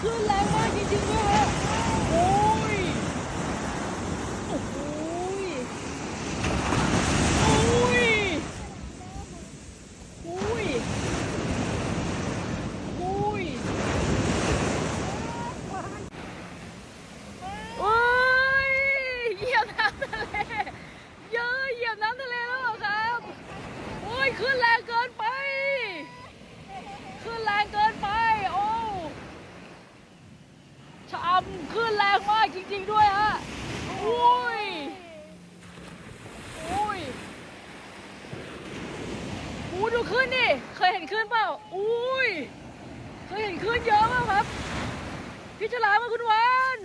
ขึ้นแรงมากจริงด้วยฮะโอ้ย โอ้ย โอ้ย โอ้ย โอ้ยโอ้ยเหยียบน้ำทะเล เยอะเหยียบน้ำทะเลแล้วเหรอครับ โอ้ย ขึ้นแรงเกินไป ขึ้นแรงเกินไป โอ้ ชามขึ้นแรงมากจริง ๆ ด้วยฮะอุ้ยอุ้ยหูดูขึ้นดิเคยเห็นขึ้นเปล่าอุ้ยเคยเห็นขึ้นเยอะมากครับ พี่ฉลามกับคุณวัน